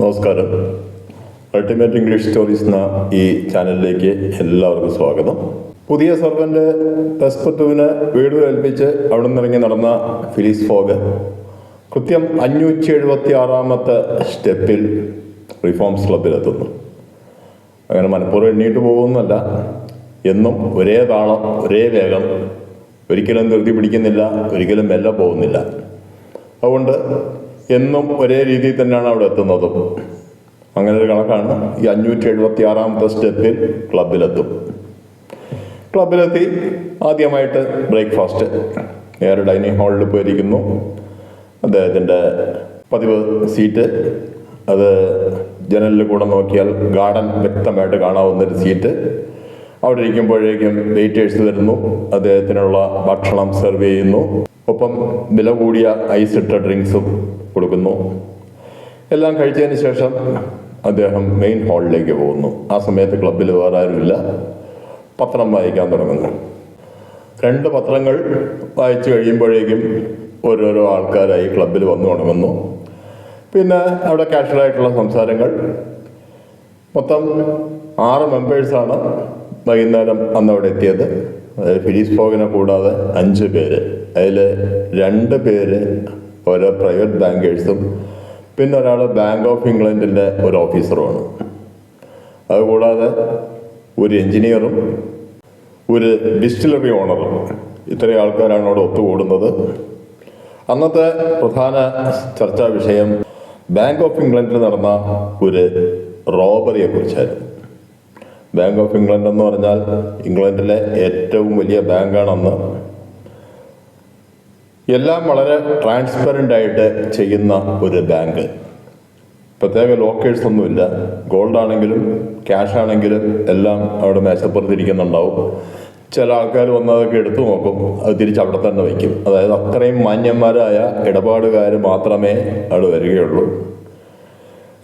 നമസ്കാരം. Ultimate English stories എന്ന ഈ ചാനലിലേക്ക് എല്ലാവർക്കും സ്വാഗതം. പുതിയ സർവന്റെ പെസ്പത്തുവിന് വീട് ഏൽപ്പിച്ച് അവിടെ നിന്നിറങ്ങി നടന്ന ഫിലിസ് ഫോഗ് കൃത്യം അഞ്ഞൂറ്റി എഴുപത്തി ആറാമത്തെ സ്റ്റെപ്പിൽ റിഫോംസ് ക്ലബിലെത്തുന്നു അങ്ങനെ മനഃപൂർവം എണ്ണീട്ട് പോകുന്നല്ല എന്നും ഒരേ താളം ഒരേ വേഗം. ഒരിക്കലും ധൃതി പിടിക്കുന്നില്ല ഒരിക്കലും മെല്ലെ പോകുന്നില്ല. അതുകൊണ്ട് എന്നും ഒരേ രീതിയിൽ തന്നെയാണ് അവിടെ എത്തുന്നത്. അങ്ങനെ ഒരു കണക്കാണ്. ഈ അഞ്ഞൂറ്റി എഴുപത്തി ആറാമത്തെ സ്റ്റെപ്പിൽ ക്ലബിലെത്തും ക്ലബിലെത്തി ആദ്യമായിട്ട് ബ്രേക്ക്ഫാസ്റ്റ് നേരെ ഡൈനിങ് ഹാളിൽ പോയിരിക്കുന്നു. അദ്ദേഹത്തിന്റെ പതിവ് സീറ്റ് അത് ജനലിൽ കൂടെ നോക്കിയാൽ ഗാർഡൻ വ്യക്തമായിട്ട് കാണാവുന്നൊരു സീറ്റ് അവിടെ ഇരിക്കുമ്പോഴേക്കും വെയിറ്റേഴ്സ് വരുന്നു. അദ്ദേഹത്തിനുള്ള ഭക്ഷണം സെർവ് ചെയ്യുന്നു. ഒപ്പം വില കൂടിയ ഐസ് ഇട്ട ഡ്രിങ്ക്സും കൊടുക്കുന്നു. എല്ലാം കഴിച്ചതിന് ശേഷം അദ്ദേഹം മെയിൻ ഹാളിലേക്ക് പോകുന്നു. ആ സമയത്ത് ക്ലബിൽ വേറെ ആരുമില്ല. പത്രം വായിക്കാൻ തുടങ്ങുന്നു. രണ്ട് പത്രങ്ങൾ വായിച്ചു കഴിയുമ്പോഴേക്കും ഓരോരോ ആൾക്കാരായി ക്ലബിൽ വന്നു തുടങ്ങുന്നു. പിന്നെ അവിടെ കാഷ്വലായിട്ടുള്ള സംസാരങ്ങൾ. മൊത്തം ആറ് മെമ്പേഴ്സാണ് വൈകുന്നേരം അന്ന് അവിടെ എത്തിയത്. ഫിലിസ് ഫോഗിനെ കൂടാതെ അഞ്ച് പേര്. അതിൽ രണ്ട് പേര് ഓരോ പ്രൈവറ്റ് ബാങ്കേഴ്സും പിന്നെ ഒരാൾ ബാങ്ക് ഓഫ് ഇംഗ്ലണ്ടിന്റെ ഒരു ഓഫീസറുമാണ് അതുകൂടാതെ ഒരു എഞ്ചിനീയറും ഒരു ഡിസ്റ്റിലറി ഓണറും ഇത്രയും ആൾക്കാരാണ് അവിടെ ഒത്തുകൂടുന്നത്. അന്നത്തെ പ്രധാന ചർച്ചാ വിഷയം ബാങ്ക് ഓഫ് ഇംഗ്ലണ്ടിൽ നടന്ന ഒരു റോബറിയെ കുറിച്ചായിരുന്നു ബാങ്ക് ഓഫ് ഇംഗ്ലണ്ട് എന്ന് പറഞ്ഞാൽ ഇംഗ്ലണ്ടിലെ ഏറ്റവും വലിയ ബാങ്കാണെന്ന് എല്ലാം വളരെ ട്രാൻസ്പെറന്റ് ആയിട്ട് ചെയ്യുന്ന ഒരു ബാങ്ക് പ്രത്യേക ലോക്കേഴ്സ് ഒന്നുമില്ല. ഗോൾഡ് ആണെങ്കിലും ക്യാഷ് ആണെങ്കിലും എല്ലാം അവിടെ മേശപ്പുറത്തിരിക്കുന്നുണ്ടാവും. ചില ആൾക്കാർ വന്നതൊക്കെ എടുത്തു നോക്കും. അത് തിരിച്ച് അവിടെ തന്നെ വയ്ക്കും. അതായത് അത്രയും മാന്യന്മാരായ ഇടപാടുകാർ മാത്രമേ അവിടെ വരികയുള്ളൂ.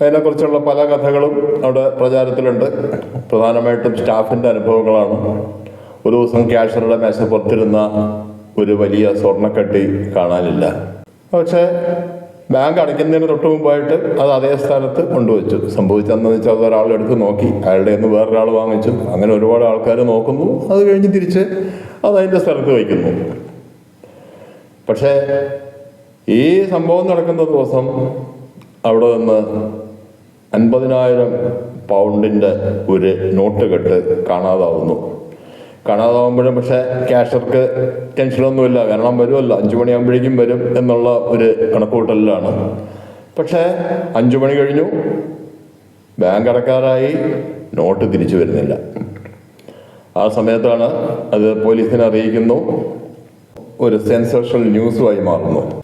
അതിനെക്കുറിച്ചുള്ള പല കഥകളും അവിടെ പ്രചാരത്തിലുണ്ട്. പ്രധാനമായിട്ടും സ്റ്റാഫിന്റെ അനുഭവങ്ങളാണ്. ഒരു ദിവസം ക്യാഷറുടെ മേശപ്പുറത്തിരുന്ന ഒരു വലിയ സ്വർണക്കട്ടി കാണാനില്ല. പക്ഷേ ബാങ്ക് അടയ്ക്കുന്നതിന് തൊട്ട് മുമ്പായിട്ട് അത് അതേ സ്ഥാനത്ത് കൊണ്ടുവച്ചു. സംഭവിച്ചതെന്ന് വെച്ചാൽ അത് ഒരാൾ എടുത്ത് നോക്കി. അയാളുടെ നിന്ന് വേറൊരാൾ വാങ്ങിച്ചു. അങ്ങനെ ഒരുപാട് ആൾക്കാർ നോക്കുന്നു. അത് കഴിഞ്ഞ് തിരിച്ച് അത് അതിന്റെ സ്ഥലത്ത് വയ്ക്കുന്നു. പക്ഷേ ഈ സംഭവം നടക്കുന്ന ദിവസം അവിടെ നിന്ന് അൻപതിനായിരം പൗണ്ടിന്റെ ഒരു നോട്ട് കെട്ട് കാണാതാവുന്നു. കാണാതാവുമ്പോഴും പക്ഷേ ക്യാഷർക്ക് ടെൻഷനൊന്നുമില്ല കാരണം വരുമല്ലോ. അഞ്ചു മണിയാകുമ്പോഴേക്കും വരും എന്നുള്ള ഒരു കണക്കുകൂട്ടലിലാണ് പക്ഷേ അഞ്ചു മണി കഴിഞ്ഞു. ബാങ്ക് അടക്കാറായി. നോട്ട് തിരിച്ചു വരുന്നില്ല. ആ സമയത്താണ് അത് പോലീസിനെ അറിയിക്കുന്നു. ഒരു സെൻസേഷണൽ ന്യൂസുമായി മാറുന്നു.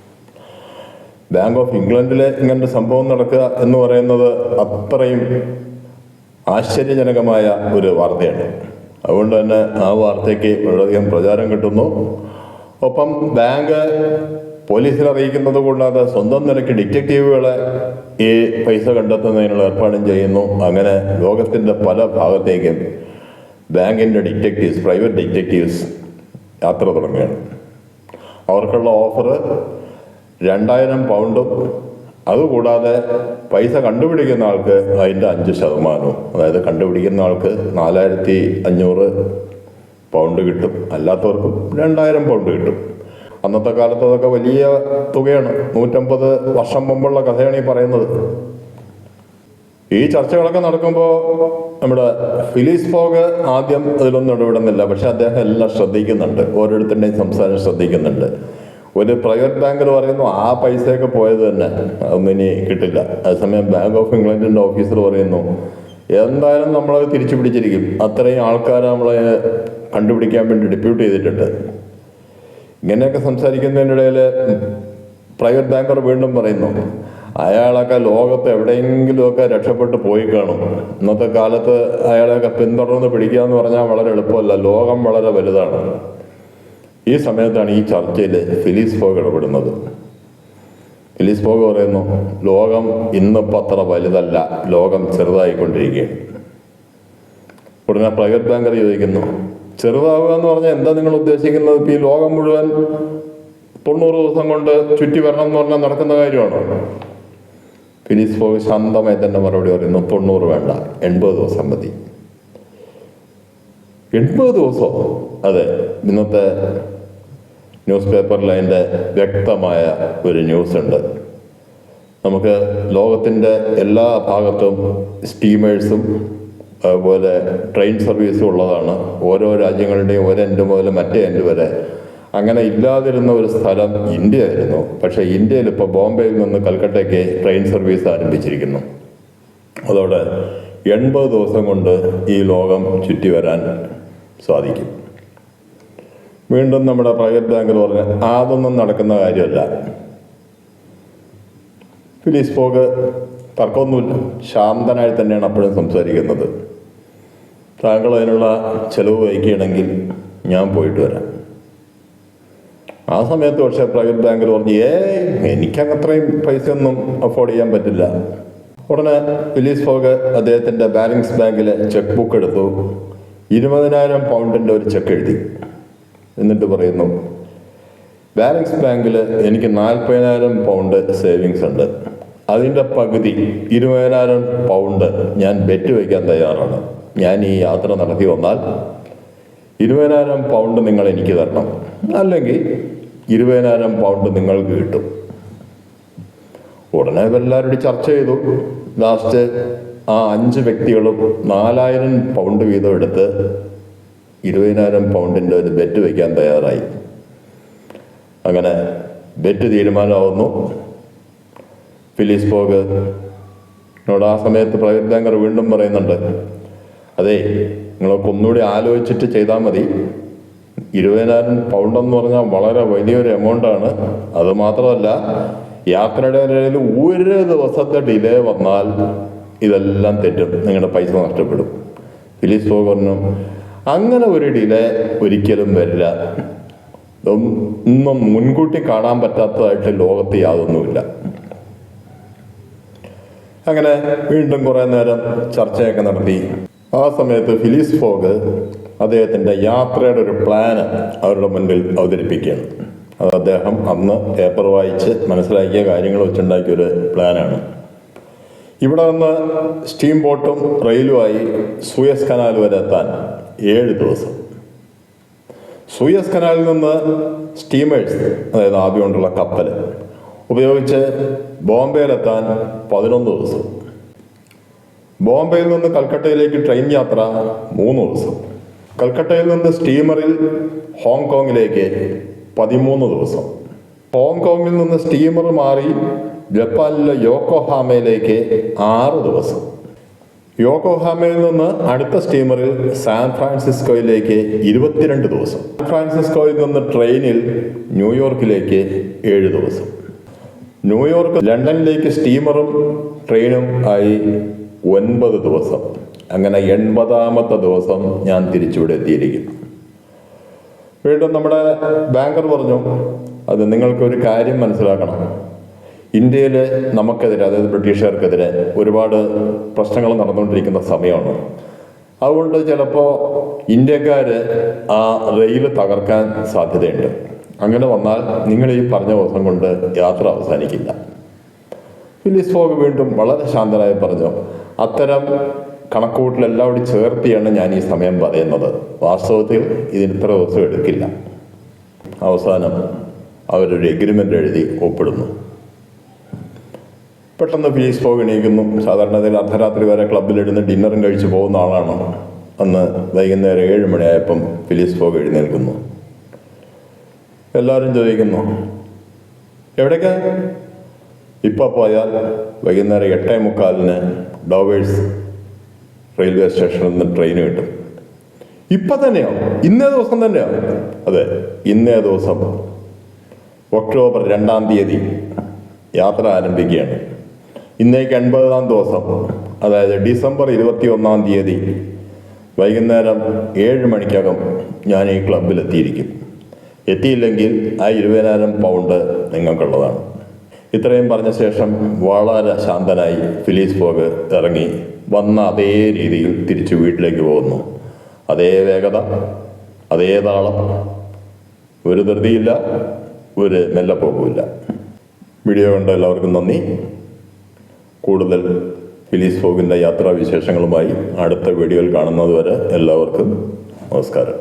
ബാങ്ക് ഓഫ് ഇംഗ്ലണ്ടിൽ ഇങ്ങനൊരു സംഭവം നടക്കുക എന്ന് പറയുന്നത് അത്രയും ആശ്ചര്യജനകമായ ഒരു വാർത്തയാണ്. അതുകൊണ്ട് തന്നെ ആ വാർത്തയ്ക്ക് വളരെയധികം പ്രചാരം കിട്ടുന്നു. ഒപ്പം ബാങ്ക് പോലീസിൽ അറിയിക്കുന്നത് കൂടാതെ സ്വന്തം നിലയ്ക്ക് ഡിറ്റക്റ്റീവുകളെ ഈ പൈസ കണ്ടെത്തുന്നതിനുള്ള ഏർപ്പാടും ചെയ്യുന്നു. അങ്ങനെ ലോകത്തിന്റെ പല ഭാഗത്തേക്കും ബാങ്കിന്റെ ഡിറ്റക്റ്റീവ്സ് പ്രൈവറ്റ് ഡിറ്റക്റ്റീവ്സ് യാത്ര തുടങ്ങുകയാണ്. അവർക്കുള്ള ഓഫർ രണ്ടായിരം പൗണ്ടും അതുകൂടാതെ പൈസ കണ്ടുപിടിക്കുന്ന ആൾക്ക് അതിന്റെ അഞ്ച് ശതമാനവും. അതായത് കണ്ടുപിടിക്കുന്ന ആൾക്ക് നാലായിരത്തി അഞ്ഞൂറ് പൗണ്ട് കിട്ടും. അല്ലാത്തവർക്കും രണ്ടായിരം പൗണ്ട് കിട്ടും. അന്നത്തെ കാലത്ത് അതൊക്കെ വലിയ തുകയാണ്. നൂറ്റമ്പത് വർഷം മുമ്പുള്ള കഥയാണ് ഈ പറയുന്നത്. ഈ ചർച്ചകളൊക്കെ നടക്കുമ്പോൾ നമ്മുടെ ഫിലിസ് ഫോഗ് ആദ്യം അതിലൊന്നും ഇടപെടുന്നില്ല. പക്ഷെ അദ്ദേഹം എല്ലാം ശ്രദ്ധിക്കുന്നുണ്ട്. ഓരോരുത്തരുടെയും സംസാരം ശ്രദ്ധിക്കുന്നുണ്ട്. ഒരു പ്രൈവറ്റ് ബാങ്കർ പറയുന്നു ആ പൈസയൊക്കെ പോയത് തന്നെ. അതൊന്നും ഇനി കിട്ടില്ല. അതേസമയം ബാങ്ക് ഓഫ് ഇംഗ്ലണ്ടിന്റെ ഓഫീസർ പറയുന്നു എന്തായാലും നമ്മളത് തിരിച്ചു പിടിച്ചിരിക്കും. അത്രയും ആൾക്കാർ നമ്മളെ കണ്ടുപിടിക്കാൻ വേണ്ടി ഡെപ്യൂട്ട് ചെയ്തിട്ടുണ്ട്. ഇങ്ങനെയൊക്കെ സംസാരിക്കുന്നതിന്റെ ഇടയിൽ പ്രൈവറ്റ് ബാങ്കർ വീണ്ടും പറയുന്നു അയാളൊക്കെ ലോകത്ത് എവിടെയെങ്കിലുമൊക്കെ രക്ഷപ്പെട്ട് പോയി കാണും. ഇന്നത്തെ കാലത്ത് അയാളെയൊക്കെ പിന്തുടർന്ന് പിടിക്കുക എന്ന് പറഞ്ഞാൽ വളരെ എളുപ്പമല്ല. ലോകം വളരെ വലുതാണ്. ഈ സമയത്താണ് ഈ ചർച്ചയിൽ ഫിലിസ് ഫോഗ് ഇടപെടുന്നത്. ഫിലിസ് ഫോഗ് പറയുന്നു ലോകം ഇന്നിപ്പോൾ അത്ര വലുതല്ല. ലോകം ചെറുതായിക്കൊണ്ടിരിക്കുകയാണ്. ഉടനെ പ്രൈവറ്റ് ബാങ്കർ ചോദിക്കുന്നു ചെറുതാവുക എന്ന് പറഞ്ഞാൽ എന്താ നിങ്ങൾ ഉദ്ദേശിക്കുന്നത്? ഇപ്പം ഈ ലോകം മുഴുവൻ തൊണ്ണൂറ് ദിവസം കൊണ്ട് ചുറ്റി വരണം എന്ന് പറഞ്ഞാൽ നടക്കുന്ന കാര്യമാണോ? ഫിലിസ് ഫോഗ് ശാന്തമായി തന്നെ മറുപടി പറയുന്നു തൊണ്ണൂറ് വേണ്ട. എൺപത് ദിവസം മതി. എൺപത് ദിവസമോ അതെ. ഇന്നത്തെ ന്യൂസ് പേപ്പറിൽ അതിന്റെ വ്യക്തമായ ഒരു ന്യൂസ് ഉണ്ട് നമുക്ക് ലോകത്തിന്റെ എല്ലാ ഭാഗത്തും സ്റ്റീമേഴ്സും അതുപോലെ ട്രെയിൻ സർവീസും ഉള്ളതാണ്. ഓരോ രാജ്യങ്ങളുടെയും ഒരു എൻഡ് മുതൽ മറ്റേ എൻഡ് വരെ. അങ്ങനെ ഇല്ലാതിരുന്ന ഒരു സ്ഥലം ഇന്ത്യ ആയിരുന്നു പക്ഷേ ഇന്ത്യയിൽ ഇപ്പോൾ ബോംബെയിൽ നിന്ന് കൽക്കട്ടയ്ക്ക് ട്രെയിൻ സർവീസ് ആരംഭിച്ചിരിക്കുന്നു. അതോടെ എൺപത് ദിവസം കൊണ്ട് ഈ ലോകം ചുറ്റി വരാൻ സാധിക്കും. വീണ്ടും നമ്മുടെ പ്രൈവറ്റ് ബാങ്കിൽ പറഞ്ഞ് അതൊന്നും നടക്കുന്ന കാര്യമല്ല. ഫിലീസ് പോക്ക് തർക്കമൊന്നുമില്ല. ശാന്തനായി തന്നെയാണ് അപ്പോഴും സംസാരിക്കുന്നത്. താങ്കൾ അതിനുള്ള ചെലവ് വഹിക്കുകയാണെങ്കിൽ ഞാൻ പോയിട്ട് വരാം. ആ സമയത്ത് പക്ഷേ പ്രൈവറ്റ് ബാങ്കിൽ പറഞ്ഞു ഏ എനിക്കത്രയും പൈസ ഒന്നും അഫോർഡ് ചെയ്യാൻ പറ്റില്ല. ഉടനെ ഫിലീസ് ഫോഗ് അദ്ദേഹത്തിന്റെ ബാലൻസ് ബാങ്കിലെ ചെക്ക് ബുക്ക് എടുത്തു. ഇരുപതിനായിരം പൗണ്ടിന്റെ ഒരു ചെക്ക് എഴുതി. എന്നിട്ട് പറയുന്നു ബാലൻസ് ബാങ്കിൽ എനിക്ക് നാൽപ്പതിനായിരം പൗണ്ട് സേവിങ്സ് ഉണ്ട്. അതിന്റെ പകുതി ഇരുപതിനായിരം പൗണ്ട് ഞാൻ ബെറ്റ് വയ്ക്കാൻ തയ്യാറാണ്. ഞാൻ ഈ യാത്ര നടത്തി വന്നാൽ ഇരുപതിനായിരം പൗണ്ട് നിങ്ങൾ എനിക്ക് തരണം. അല്ലെങ്കിൽ ഇരുപതിനായിരം പൗണ്ട് നിങ്ങൾക്ക് കിട്ടും. ഉടനെ എല്ലാവരോടും ചർച്ച ചെയ്തു. ലാസ്റ്റ് ആ അഞ്ച് വ്യക്തികളും നാലായിരം പൗണ്ട് വീതം എടുത്ത് ഇരുപതിനായിരം പൗണ്ടിന്റെ ഒരു ബെറ്റ് വയ്ക്കാൻ തയ്യാറായി. അങ്ങനെ ബെറ്റ് തീരുമാനമാവുന്നു. ഫിലിസ് പോഗ് എന്നോട് ആ സമയത്ത് പ്രൈവറ്റ് വീണ്ടും പറയുന്നുണ്ട് അതെ നിങ്ങളൊക്കെ ഒന്നുകൂടി ആലോചിച്ചിട്ട് ചെയ്താൽ മതി. ഇരുപതിനായിരം പൗണ്ട് എന്ന് പറഞ്ഞാൽ വളരെ വലിയൊരു എമൗണ്ടാണ് അത് മാത്രമല്ല യാത്രയുടെ ഇടയിൽ ഒരു ദിവസത്തെ ഡിലേ വന്നാൽ ഇതെല്ലാം തെറ്റും. നിങ്ങളുടെ പൈസ നഷ്ടപ്പെടും. ഫിലിസ് പോഗ് പറഞ്ഞു അങ്ങനെ ഒരു ഡിലേ ഒരിക്കലും വരില്ല. ഒന്നും മുൻകൂട്ടി കാണാൻ പറ്റാത്തതായിട്ട് ലോകത്ത് യാതൊന്നുമില്ല. അങ്ങനെ വീണ്ടും കുറേ നേരം ചർച്ചയൊക്കെ നടത്തി. ആ സമയത്ത് ഫിലിസ് ഫോഗ് അദ്ദേഹത്തിന്റെ യാത്രയുടെ ഒരു പ്ലാന് അവരുടെ മുൻപിൽ അവതരിപ്പിക്കുകയാണ്. അത് അദ്ദേഹം അന്ന് പേപ്പർ വായിച്ച് മനസ്സിലാക്കിയ കാര്യങ്ങൾ വെച്ചുണ്ടാക്കിയ ഒരു പ്ലാനാണ്. ഇവിടെ നിന്ന് സ്റ്റീം ബോട്ടും റെയിലുമായി സൂയസ് കനാൽ വരെ എത്താൻ ഏഴ് ദിവസം. സൂയസ് കനാലിൽ നിന്ന് സ്റ്റീമേഴ്സ് അതായത് ആദ്യം കൊണ്ടുള്ള കപ്പൽ ഉപയോഗിച്ച് ബോംബെയിലെത്താൻ പതിനൊന്ന് ദിവസം. ബോംബെയിൽ നിന്ന് കൽക്കട്ടയിലേക്ക് ട്രെയിൻ യാത്ര മൂന്ന് ദിവസം. കൽക്കട്ടയിൽ നിന്ന് സ്റ്റീമറിൽ ഹോങ്കോങ്ങിലേക്ക് പതിമൂന്ന് ദിവസം. ഹോങ്കോങ്ങിൽ നിന്ന് സ്റ്റീമർ മാറി ജപ്പാനിലെ യോക്കോഹാമയിലേക്ക് ആറ് ദിവസം. യോക്കോഹാമയിൽ നിന്ന് അടുത്ത സ്റ്റീമറിൽ സാൻ ഫ്രാൻസിസ്കോയിലേക്ക് ഇരുപത്തിരണ്ട് ദിവസം. സാൻ ഫ്രാൻസിസ്കോയിൽ നിന്ന് ട്രെയിനിൽ ന്യൂയോർക്കിലേക്ക് ഏഴ് ദിവസം. ന്യൂയോർക്ക് ലണ്ടനിലേക്ക് സ്റ്റീമറും ട്രെയിനും ആയി ഒൻപത് ദിവസം. അങ്ങനെ എൺപതാമത്തെ ദിവസം ഞാൻ തിരിച്ചിവിടെ എത്തിയിരിക്കും വീണ്ടും നമ്മുടെ ബാങ്കർ പറഞ്ഞു അത് നിങ്ങൾക്കൊരു കാര്യം മനസ്സിലാക്കണം. ഇന്ത്യയിൽ നമുക്കെതിരെ അതായത് ബ്രിട്ടീഷുകാർക്കെതിരെ ഒരുപാട് പ്രശ്നങ്ങൾ നടന്നുകൊണ്ടിരിക്കുന്ന സമയമാണ്. അതുകൊണ്ട് ചിലപ്പോൾ ഇന്ത്യക്കാർ ആ റെയിൽ തകർക്കാൻ സാധ്യതയുണ്ട്. അങ്ങനെ വന്നാൽ നിങ്ങൾ ഈ പറഞ്ഞ ദിവസം കൊണ്ട് യാത്ര അവസാനിക്കില്ല. ഫിലിസ് ഫോഗ് വീണ്ടും വളരെ ശാന്തനായി പറഞ്ഞു അത്തരം കണക്കൂട്ടിലെല്ലാം കൂടി ചേർത്തിയാണ് ഞാൻ ഈ സമയം പറയുന്നത്. വാസ്തവത്തിൽ ഇതിന് ഇത്ര ദിവസം എടുക്കില്ല. അവസാനം അവരൊരു എഗ്രിമെന്റ് എഴുതി ഒപ്പിടുന്നു. പെട്ടെന്ന് ഫിലിസ് ഫോഗ് എണീക്കുന്നു സാധാരണ ഇതിൽ അർദ്ധരാത്രി വരെ ക്ലബിലിരുന്ന് ഡിന്നറും കഴിച്ച് പോകുന്ന ആളാണ്. അന്ന് വൈകുന്നേരം ഏഴ് മണിയായപ്പം ഫിലിസ് ഫോഗ് എഴുന്നേൽക്കുന്നു. എല്ലാവരും ചോദിക്കുന്നു എവിടേക്ക്? ഇപ്പോൾ പോയാൽ വൈകുന്നേരം എട്ടേ മുക്കാലിന് ഡോവേഴ്സ് റെയിൽവേ സ്റ്റേഷനിൽ നിന്ന് ട്രെയിൻ കിട്ടും. ഇപ്പം തന്നെയോ? ഇന്നേ ദിവസം തന്നെയോ? അതെ ഇന്നേ ദിവസം. ഒക്ടോബർ രണ്ടാം തീയതി യാത്ര ആരംഭിക്കുകയാണ്. ഇന്നേക്ക് എൺപതാം ദിവസം. അതായത് ഡിസംബർ ഇരുപത്തി ഒന്നാം തീയതി വൈകുന്നേരം ഏഴ് മണിക്കകം ഞാൻ ഈ ക്ലബിലെത്തിയിരിക്കും എത്തിയില്ലെങ്കിൽ ആ ഇരുപതിനായിരം പൗണ്ട് നിങ്ങൾക്കുള്ളതാണ്. ഇത്രയും പറഞ്ഞ ശേഷം വളരെ ശാന്തനായി ഫിലീസ് ഫോഗ് ഇറങ്ങി വന്ന അതേ രീതിയിൽ തിരിച്ചു വീട്ടിലേക്ക് പോകുന്നു. അതേ വേഗത അതേ താളം. ഒരു ധൃതിയില്ല ഒരു മെല്ലപ്പോക്കുമില്ല. വീഡിയോ കണ്ട എല്ലാവർക്കും നന്ദി. കൂടുതൽ ഫിലീസ് ഫോഗിന്റെ യാത്രാവിശേഷങ്ങളുമായി അടുത്ത വീഡിയോയിൽ കാണുന്നതുവരെ എല്ലാവർക്കും നമസ്കാരം.